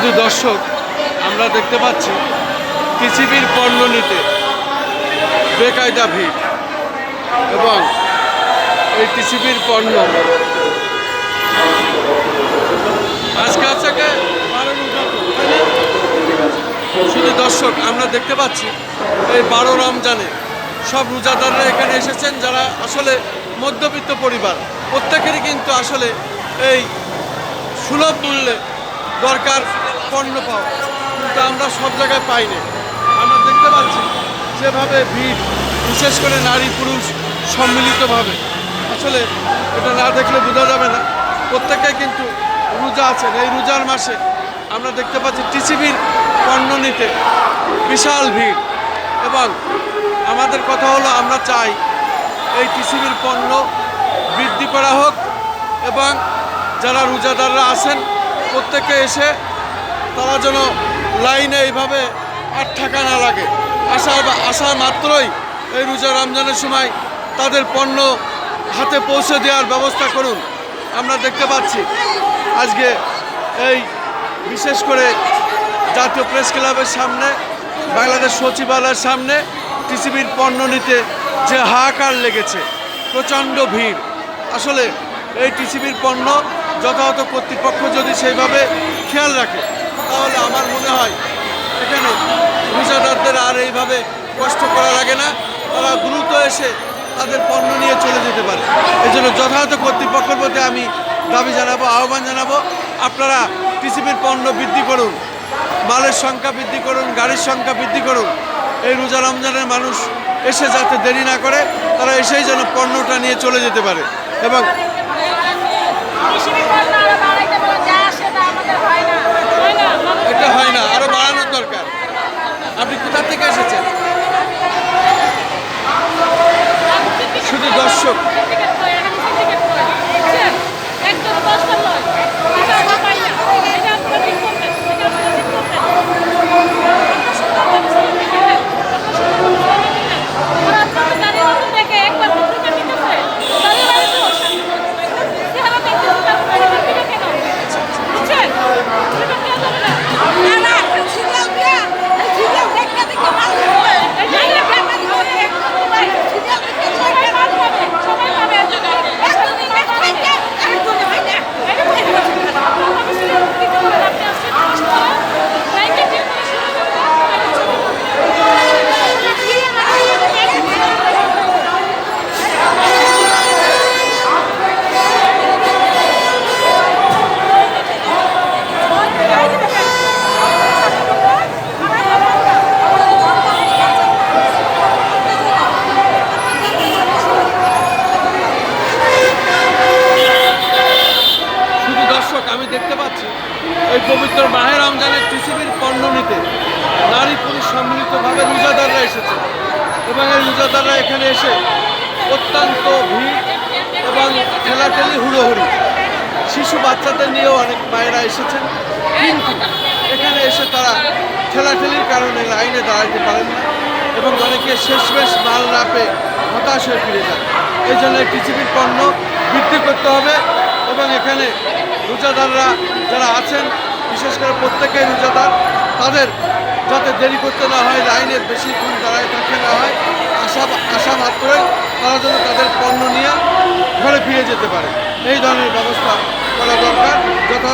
শুধু দর্শক, আমরা দেখতে পাচ্ছি টিসিবির পণ্য নিতে বেকায়দা ভিড়, এবং এই টিসিবির পণ্য আজকে না? শুধু দর্শক, আমরা দেখতে পাচ্ছি এই বারো রমজানে সব রোজাদাররা এখানে এসেছেন যারা আসলে মধ্যবিত্ত পরিবার প্রত্যেকেরই কিন্তু আসলে এই সুলভ মূল্যে দরকার পণ্য পাওয়া। কিন্তু আমরা সব জায়গায় পাই না আমরা দেখতে পাচ্ছি যেভাবে ভিড়, বিশেষ করে নারী পুরুষ সম্মিলিতভাবে। আসলে এটা না দেখলে বোঝা যাবে না। প্রত্যেকে কিন্তু রোজা আছেন। এই রোজার মাসে আমরা দেখতে পাচ্ছি টিসিবির পণ্য নিতে বিশাল ভিড়। এবং আমাদের কথা হলো, আমরা চাই এই টিসিবির পণ্য বৃদ্ধি করা হোক। এবং যারা রোজাদাররা আছেন, প্রত্যেকে এসে তারা যেন লাইনে এইভাবে আর থাকা না লাগে। আসা আসা মাত্রই এই রোজা রমজানের সময় তাদের পণ্য হাতে পৌঁছে দেওয়ার ব্যবস্থা করুন। আমরা দেখতে পাচ্ছি আজকে এই বিশেষ করে জাতীয় প্রেস ক্লাবের সামনে, বাংলাদেশ সচিবালয়ের সামনে টিসিবির পণ্য নিতে যে হাহাকার লেগেছে, প্রচণ্ড ভিড়। আসলে এই টিসিবির পণ্য যথাযথ কর্তৃপক্ষ যদি সেইভাবে খেয়াল রাখে তাহলে আমার মনে হয় এখানে রোজাদারদের আর এইভাবে কষ্ট করা লাগে না। তারা দ্রুত এসে তাদের পণ্য নিয়ে চলে যেতে পারে। এই জন্য যথাযথ কর্তৃপক্ষের প্রতি আমি দাবি জানাব, আহ্বান জানাব, আপনারা টিসিবির পণ্য বৃদ্ধি করুন, মালের সংখ্যা বৃদ্ধি করুন, গাড়ির সংখ্যা বৃদ্ধি করুন। এই রোজা রমজানের মানুষ এসে যাতে দেরি না করে, তারা এসেই যেন পণ্যটা নিয়ে চলে যেতে পারে। এবং কৃষিবিদ পণ্য আরও বাড়াইতে বলো, যা আসে তা আমাদের হয় না। হয় না, মানুষ এটা হয় না আরও বাড়ানোর দরকার আপনি কোথা থেকে এসেছেন শুধু দর্শক সিন্ডিকেট করে, এখানে সিন্ডিকেট করে। বুঝছেন? একজন দশটা লয়। এটা আমরা পাই না। এটা আপনারা ঠিক করবেন। এটা আপনারা ঠিক করবেন। আপনার সুন্দর করে সিন্ডিকেট। আপনার সুন্দর করে সিন্ডিকেট। ওরা আপনাদের গাড়ির মধ্যে দেখে একবার ভদ্রতা নিতেছে। তাদের বাড়ি তো চেহারা দেখতেছে, তারপর গাড়ি দিবে কেন? বুঝছেন? এটা কেন যাবে না? না না সিরিয়াল দিয়া সিরিয়াল দেখতে দেখতে মাল খাবে এই যে বেমানি হয়ে একদম সিরিয়াল দেখতে সবাই মাল খাবে, সবাই খাবে এক জায়গায়। একদম এক খাইতে একদম হয় না আপনি সিরিয়াল দিতে পারেন, আপনি আসছেন কষ্ট করে, ব্যাংকে বিল করে শুরু করবেন, শুধু দর্শক আমি দেখতে পাচ্ছি এই পবিত্র মাহের রমজানের টিসিবির পণ্য নিতে নারী পুরুষ সম্মিলিতভাবে রোজাদাররা এসেছে। এবং এই রোজাদাররা এখানে এসে অত্যন্ত ভিড় এবং ঠেলাঠেলি হুড়োহুড়ি। শিশু বাচ্চাদের নিয়েও অনেক মায়েরা এসেছেন। কিন্তু এখানে এসে তারা ঠেলাঠেলির কারণে লাইনে দাঁড়াতে পারেন না এবং অনেকে শেষমেশ মাল না পেয়ে হতাশ হয়ে ফিরে যান। এই জন্য টিসিবির পণ্য বৃদ্ধি করতে হবে এবং এখানে রোজাদাররা যারা আছেন বিশেষ করে প্রত্যেকেই রোজাদার তাদের যাতে দেরি করতে না হয়, লাইনে বেশিক্ষণ দাঁড়ায় থাকতে না হয়, আশা আশা মাত্রই তারা যেন তাদের পণ্য নিয়ে ঘরে ফিরে যেতে পারে। এই ধরনের ব্যবস্থা করা দরকার যথাযথ